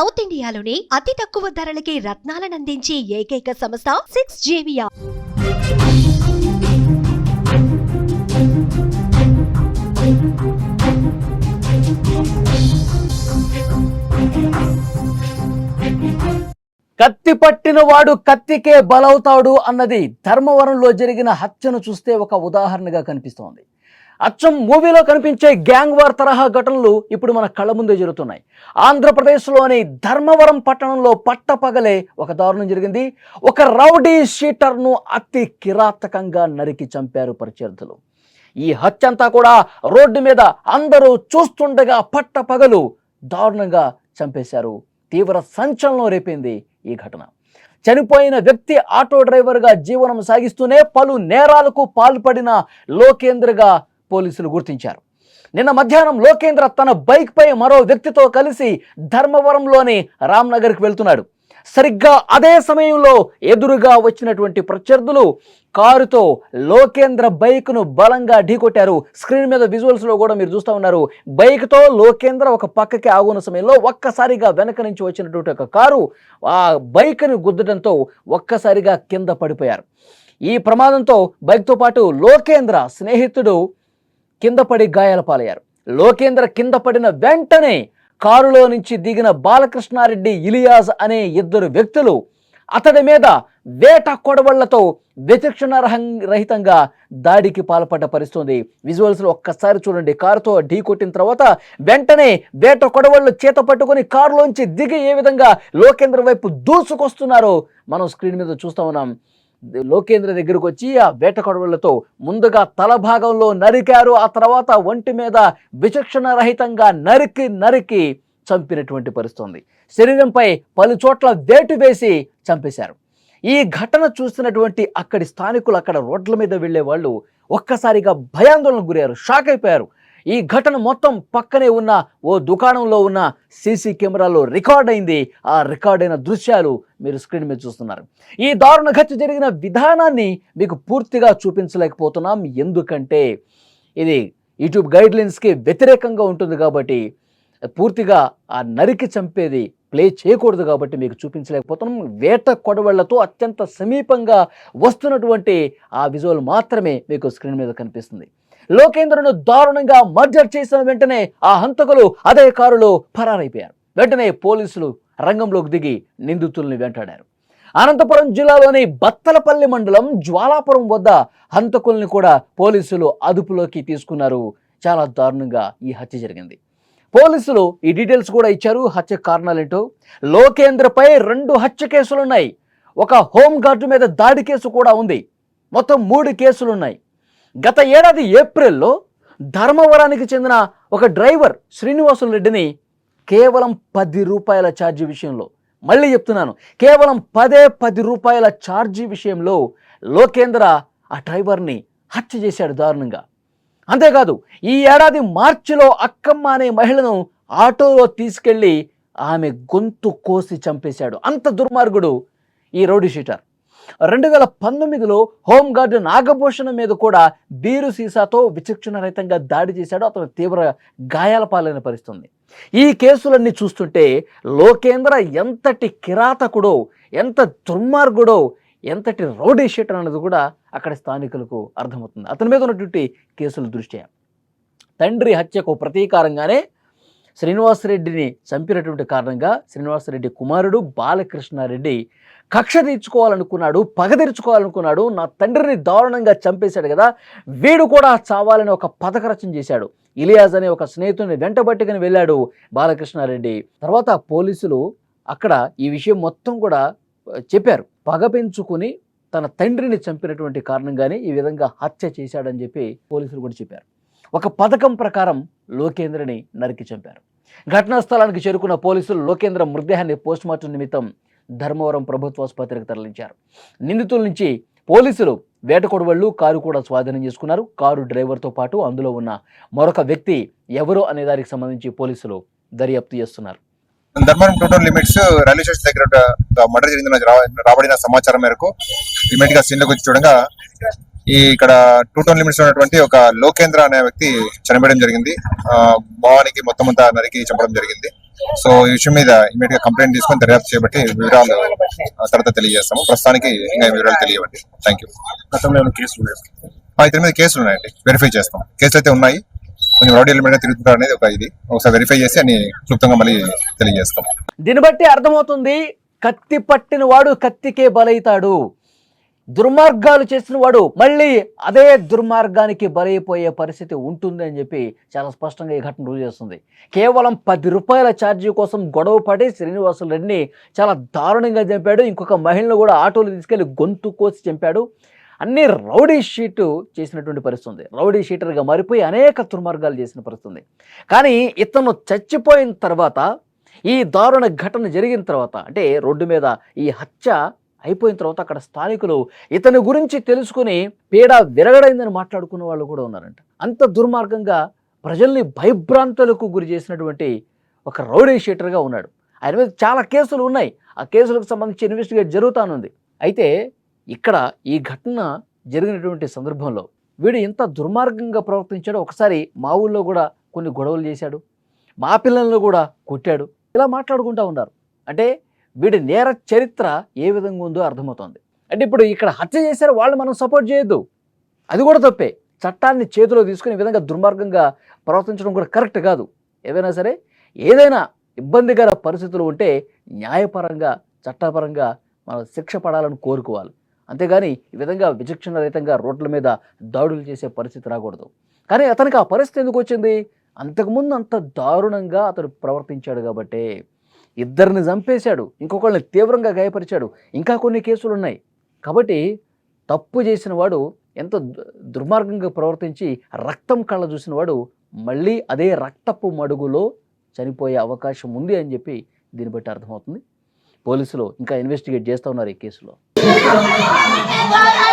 South ఇండియాలోని అతి తక్కువ ధరలకి రత్నాలనందించే ఏకైక సంస్థ సిక్స్ జేవియా కత్తి పట్టిన వాడు కత్తికే బలవుతాడు అన్నది ధర్మవరంలో జరిగిన హత్యను చూస్తే ఒక ఉదాహరణగా కనిపిస్తోంది. అచ్చం మూవీలో కనిపించే గ్యాంగ్ వార్ తరహా ఘటనలు ఇప్పుడు మన కళ్ళ ముందే జరుగుతున్నాయి. ఆంధ్రప్రదేశ్లోని ధర్మవరం పట్టణంలో పట్టపగలే ఒక దారుణం జరిగింది. ఒక రౌడీ షీటర్ను అతి కిరాతకంగా నరికి చంపారు పరిచర్థులు ఈ హత్యంతా కూడా రోడ్డు మీద అందరూ చూస్తుండగా పట్టపగలు దారుణంగా చంపేశారు. తీవ్ర సంచలనం రేపింది ఈ ఘటన. చనిపోయిన వ్యక్తి ఆటో డ్రైవర్గా జీవనం సాగిస్తూనే పలు నేరాలకు పాల్పడిన లోకేంద్రగా పోలీసులు గుర్తించారు. నిన్న మధ్యాహ్నం లోకేంద్ర తన బైక్పై మరో వ్యక్తితో కలిసి ధర్మవరంలోని రామ్నగర్కి వెళ్తున్నాడు. సరిగ్గా అదే సమయంలో ఎదురుగా వచ్చినటువంటి ప్రత్యర్థులు కారుతో లోకేంద్ర బైక్ను బలంగా ఢీకొట్టారు. స్క్రీన్ మీద విజువల్స్లో కూడా మీరు చూస్తూ ఉన్నారు. బైక్తో లోకేంద్ర ఒక పక్కకి ఆగున్న సమయంలో ఒక్కసారిగా వెనక నుంచి వచ్చినటువంటి ఒక కారు ఆ బైక్ను గుద్దడంతో ఒక్కసారిగా కింద పడిపోయారు. ఈ ప్రమాదంతో బైక్తో పాటు లోకేంద్ర స్నేహితుడు కింద పడి గాయాల పాలయ్యారు. లోకేంద్ర కింద పడిన వెంటనే కారులో నుంచి దిగిన బాలకృష్ణారెడ్డి ఇలియాజ్ అనే ఇద్దరు వ్యక్తులు అతడి మీద వేట కొడవళ్ళతో విచక్షణ రహితంగా దాడికి పాల్పడ్డ పరిస్థితుంది. విజువల్స్లో ఒక్కసారి చూడండి. కారుతో ఢీ కొట్టిన తర్వాత వెంటనే వేట కొడవళ్ళు చేత పట్టుకొని కారులోంచి దిగి ఏ విధంగా లోకేంద్ర వైపు దూసుకొస్తున్నారో మనం స్క్రీన్ మీద చూస్తూ ఉన్నాం. లోకేంద్ర దగ్గరకు వచ్చి ఆ వేట కొడవళ్ళతో ముందుగా తల భాగంలో నరికారు. ఆ తర్వాత ఒంటి మీద విచక్షణ రహితంగా నరికి నరికి చంపినటువంటి పరిస్థితుంది. శరీరంపై పలు చోట్ల వేటు వేసి చంపేశారు. ఈ ఘటన చూసినటువంటి అక్కడి స్థానికులు అక్కడ రోడ్ల మీద వెళ్ళే వాళ్ళు ఒక్కసారిగా భయాందోళనకు గురయ్యారు. షాక్ అయిపోయారు. ఈ ఘటన మొత్తం పక్కనే ఉన్న ఓ దుకాణంలో ఉన్న సీసీ కెమెరాలో రికార్డ్ అయింది. ఆ రికార్డ్ అయిన దృశ్యాలు మీరు స్క్రీన్ మీద చూస్తున్నారు. ఈ దారుణ హత్య జరిగిన విధానాన్ని మీకు పూర్తిగా చూపించలేకపోతున్నాం. ఎందుకంటే ఇది యూట్యూబ్ గైడ్లైన్స్కి వ్యతిరేకంగా ఉంటుంది కాబట్టి పూర్తిగా ఆ నరికి చంపేది ప్లే చేయకూడదు కాబట్టి మీకు చూపించలేకపోతున్నాం. వేట కొడవళ్ళతో అత్యంత సమీపంగా వస్తున్నటువంటి ఆ విజువల్ మాత్రమే మీకు స్క్రీన్ మీద కనిపిస్తుంది. లోకేంద్రను దారుణంగా మర్డర్ చేసిన వెంటనే ఆ హంతకులు అదే కారులో పరారైపోయారు. వెంటనే పోలీసులు రంగంలోకి దిగి నిందితుల్ని వెంటాడారు. అనంతపురం జిల్లాలోని బత్తలపల్లి మండలం జ్వాలాపురం వద్ద హంతకుల్ని కూడా పోలీసులు అదుపులోకి తీసుకున్నారు. చాలా దారుణంగా ఈ హత్య జరిగింది. పోలీసులు ఈ డీటెయిల్స్ కూడా ఇచ్చారు. హత్య కారణాలేంటో? లోకేంద్రపై రెండు హత్య కేసులున్నాయి. ఒక హోంగార్డు మీద దాడి కేసు కూడా ఉంది. మొత్తం మూడు కేసులు ఉన్నాయి గత ఏడాది ఏప్రిల్లో ధర్మవరానికి చెందిన ఒక డ్రైవర్ శ్రీనివాసులు రెడ్డిని కేవలం పది రూపాయల ఛార్జీ విషయంలో మళ్ళీ చెప్తున్నాను కేవలం పదే పది రూపాయల ఛార్జీ విషయంలో లోకేంద్ర ఆ డ్రైవర్ని హత్య చేశాడు దారుణంగా. అంతేకాదు ఈ ఏడాది మార్చిలో అక్కమ్మ అనే మహిళను ఆటోలో తీసుకెళ్ళి ఆమె గొంతు కోసి చంపేశాడు. అంత దుర్మార్గుడు ఈ రౌడీ షీటర్. రెండు వేల పంతొమ్మిదిలో హోంగార్డు నాగభూషణం మీద కూడా బీరు సీసాతో విచక్షణ రహితంగా దాడి చేశాడు. అతను తీవ్ర గాయాల పాలైన పరిస్థితుంది. ఈ కేసులన్నీ చూస్తుంటే లోకేంద్ర ఎంతటి కిరాతకుడో ఎంత దుర్మార్గుడో ఎంతటి రౌడీ షీటర్ అన్నది కూడా అక్కడ స్థానికులకు అర్థమవుతుంది. అతని మీద ఉన్నటువంటి కేసుల దృష్ట్యా. తండ్రి హత్యకు ప్రతీకారంగానే శ్రీనివాసరెడ్డిని చంపినటువంటి కారణంగా శ్రీనివాసరెడ్డి కుమారుడు బాలకృష్ణారెడ్డి కక్ష తీర్చుకోవాలనుకున్నాడు పగ తీర్చుకోవాలనుకున్నాడు నా తండ్రిని దారుణంగా చంపేశాడు కదా వీడు కూడా చావాలని ఒక పథక రచన చేశాడు. ఇలియాజ్ అనే ఒక స్నేహితుడిని వెంటబట్టుకుని వెళ్ళాడు బాలకృష్ణారెడ్డి. తర్వాత పోలీసులు అక్కడ ఈ విషయం మొత్తం కూడా చెప్పారు. పగ పెంచుకుని తన తండ్రిని చంపినటువంటి కారణంగానే ఈ విధంగా హత్య చేశాడని చెప్పి పోలీసులు కూడా చెప్పారు. ఒక పథకం ప్రకారం లోకేంద్రని నరికి చంపారు. ఘటనా స్థలానికి చేరుకున్న పోలీసులు లోకేంద్ర మృతదేహాన్ని పోస్టుమార్టం నిమిత్తం ధర్మవరం ప్రభుత్వ ఆసుపత్రికి తరలించారు. నిందితుల నుంచి పోలీసులు వేటకొడవళ్ళు కారు కూడా స్వాధీనం చేసుకున్నారు. కారు డ్రైవర్తో పాటు అందులో ఉన్న మరొక వ్యక్తి ఎవరు అనే దానికి సంబంధించి పోలీసులు దర్యాప్తు చేస్తున్నారు. Dharmavaram total limits railway station దగ్గర మర్డర్ జరిగిందని రాబడిన సమాచారం మేరకు ఇమీడియట్గా సీన్లోకి వచ్చి చూడగా ఈ ఇక్కడ టూ టౌన్ లిమిట్స్ ఉన్నటువంటి ఒక లోకేంద్ర అనే వ్యక్తి చనిపోయడం జరిగింది. ఆ, భావానికి మొత్తం అంతా నరికి చంపడం జరిగింది. సో ఈ విషయం మీద ఇమీడియట్గా కంప్లైంట్ తీసుకొని దర్యాప్తు చేపట్టి వివరాలు తర్వాత తెలియజేస్తాము. ప్రస్తుతానికి ఇంకా వివరాలు తెలియవండి. థ్యాంక్ యూ ఇతని మీద కేసులు ఉన్నాయండి. వెరిఫై చేస్తాం. కేసులు అయితే ఉన్నాయి. కొంచెం రౌడీ ఎలిమెంట్ తిరుగుతుంటారు అనేది ఒక ఇది. ఒకసారి వెరిఫై చేసి అన్ని క్లుప్తంగా మళ్ళీ తెలియజేస్తాం. దీన్ని బట్టి అర్థమవుతుంది కత్తి పట్టిన వాడు కత్తికే బలైతాడు. దుర్మార్గాలు చేసిన వాడు మళ్ళీ అదే దుర్మార్గానికి బలైపోయే పరిస్థితి ఉంటుంది అని చెప్పి చాలా స్పష్టంగా ఈ ఘటన రుజువు చేస్తుంది. కేవలం పది రూపాయల ఛార్జీ కోసం గొడవ పడి శ్రీనివాసులు రెడ్డిని చాలా దారుణంగా చంపాడు. ఇంకొక మహిళను కూడా ఆటోలు తీసుకెళ్ళి గొంతు కోసి చంపాడు. అన్ని రౌడీ షీటు చేసినటువంటి పరిస్థితి ఉంది రౌడీ షీటర్గా మారిపోయి అనేక దుర్మార్గాలు చేసిన పరిస్థితి ఉంది కానీ ఇతను చచ్చిపోయిన తర్వాత ఈ దారుణ ఘటన జరిగిన తర్వాత అంటే రోడ్డు మీద ఈ హత్య అయిపోయిన తర్వాత అక్కడ స్థానికులు ఇతని గురించి తెలుసుకుని పీడ విరగడైందని మాట్లాడుకున్న వాళ్ళు కూడా ఉన్నారంట. అంత దుర్మార్గంగా ప్రజల్ని భయభ్రాంతులకు గురి చేసినటువంటి ఒక రౌడీషేటర్గా ఉన్నాడు. ఆయన మీద చాలా కేసులు ఉన్నాయి. ఆ కేసులకు సంబంధించి ఇన్వెస్టిగేట్ జరుగుతానుంది. అయితే ఇక్కడ ఈ ఘటన జరిగినటువంటి సందర్భంలో వీడు ఎంత దుర్మార్గంగా ప్రవర్తించాడో ఒకసారి మా ఊళ్ళో కూడా కొన్ని గొడవలు చేశాడు. మా పిల్లలను కూడా కొట్టాడు. ఇలా మాట్లాడుకుంటూ ఉన్నారు. అంటే వీడి నేర చరిత్ర ఏ విధంగా ఉందో అర్థమవుతోంది. అంటే ఇప్పుడు ఇక్కడ హత్య చేశారు వాళ్ళు మనం సపోర్ట్ చేయొద్దు. అది కూడా తప్పే. చట్టాన్ని చేతిలో తీసుకుని విధంగా దుర్మార్గంగా ప్రవర్తించడం కూడా కరెక్ట్ కాదు. ఏదైనా సరే ఏదైనా ఇబ్బందికర పరిస్థితులు ఉంటే న్యాయపరంగా చట్టపరంగా మనం శిక్ష పడాలని కోరుకోవాలి. అంతేగాని ఈ విధంగా విచక్షణ రహితంగా రోడ్ల మీద దాడులు చేసే పరిస్థితి రాకూడదు. కానీ అతనికి ఆ పరిస్థితి ఎందుకు వచ్చింది? అంతకుముందు అంత దారుణంగా అతడు ప్రవర్తించాడు కాబట్టే. ఇద్దరిని చంపేశాడు ఇంకొకళ్ళని తీవ్రంగా గాయపరిచాడు. ఇంకా కొన్ని కేసులు ఉన్నాయి కాబట్టి తప్పు చేసిన వాడు ఎంత దు- దుర్మార్గంగా ప్రవర్తించి రక్తం కళ్ళ చూసిన వాడు మళ్ళీ అదే రక్తపు మడుగులో చనిపోయే అవకాశం ఉంది అని చెప్పి దీన్ని బట్టి అర్థమవుతుంది. పోలీసులు ఇంకా ఇన్వెస్టిగేట్ చేస్తూ ఉన్నారు ఈ కేసులో.